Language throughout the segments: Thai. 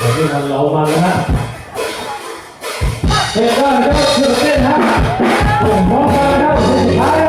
วันนี้มันเรามาแล้วฮะเฮ้ยได้นะครับเชื่อเต้นฮะผมพร้อมกันนะครับสุดท้าย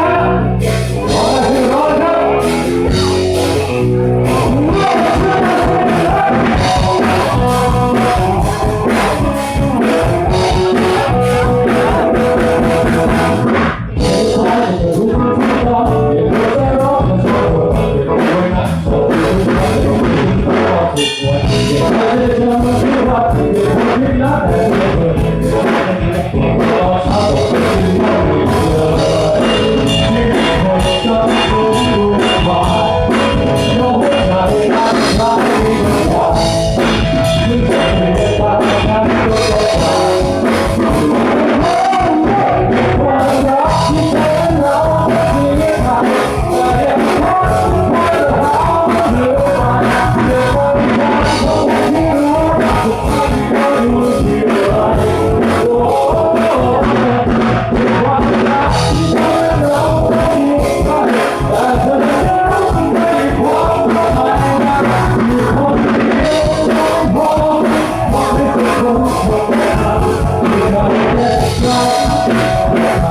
Yeah.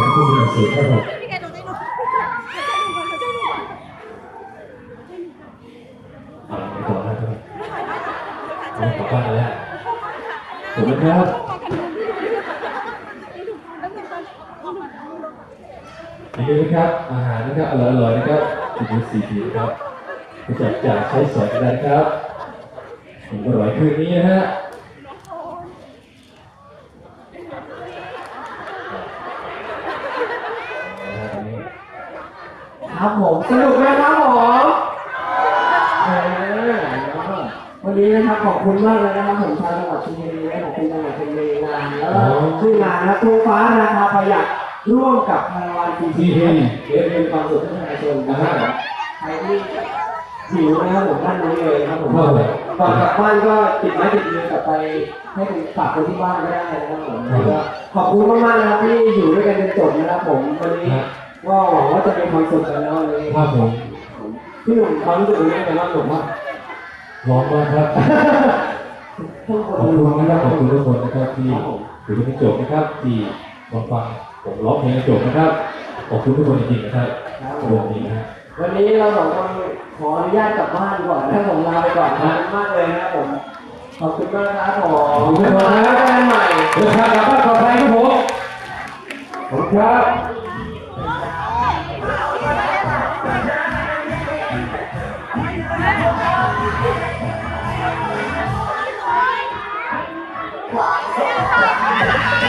เดี๋ยวคุณมีหนังสือรับผมพี่แกดูได้ดูอ่าไปต่อนะครับเอากลับบ้านแล้วถูกไหมครับนี่นะครับ อาหารนะครับอร่อยๆนะครับสิบสี่ปีนะครับจะจับจ่ายใช้สอยกันนะครับผมอร่อยคืนนี้นะฮะ ครับผมสนุกไหมครับผมเออวันนี้นะครับขอบคุณมากเลยนะครับผมชาวจังหวัดชลบุรีและขอบคุณจังหวัดชลบุรีงานแล้วก็ชื่องานนะทุ่งฟ้าราคาประหยัดร่วมกับพลังวันทีทีเพื่อเป็นความสุขให้ประชาชนนะครับใครที่หิวนะครับผมด้านนี้เลยครับผมก่อนกลับบ้านก็ติดไม้ติดมือกลับไปให้เป็นฝากคนที่บ้านก็ได้นะครับผมขอบคุณมากๆนะครับที่อยู่ด้วยกันจนจบนะครับผมวันนี้ ก็หวังว่าจะมีความสุขกันแล้ววันนี้ครับผมพี่หนุ่มความรู้สึกเป็นยังไงบ้างหนุ่มว่าร้องมากครับทุกคขอนบคุณนะครับขอบคุณทุกคนนะครับที่ถือเป็นจบนะครับที่มาฟังผมร้องเพลงจบนะครับขอบคุณทุกคนจริงๆนะครับวันนี้นะฮะวันนี้เราสองคนขออนุญาตกลับบ้านก่อนนะผมลาไปก่อนขอบคุณมากเลยนะครับผมขอบคุณมากครับผมขอบคุณทุกคนแล้นะวคเจรัอบกันใหม่เดินทางกลับบ้านปลอดภัยครับผมขอบคุณครับ หวาน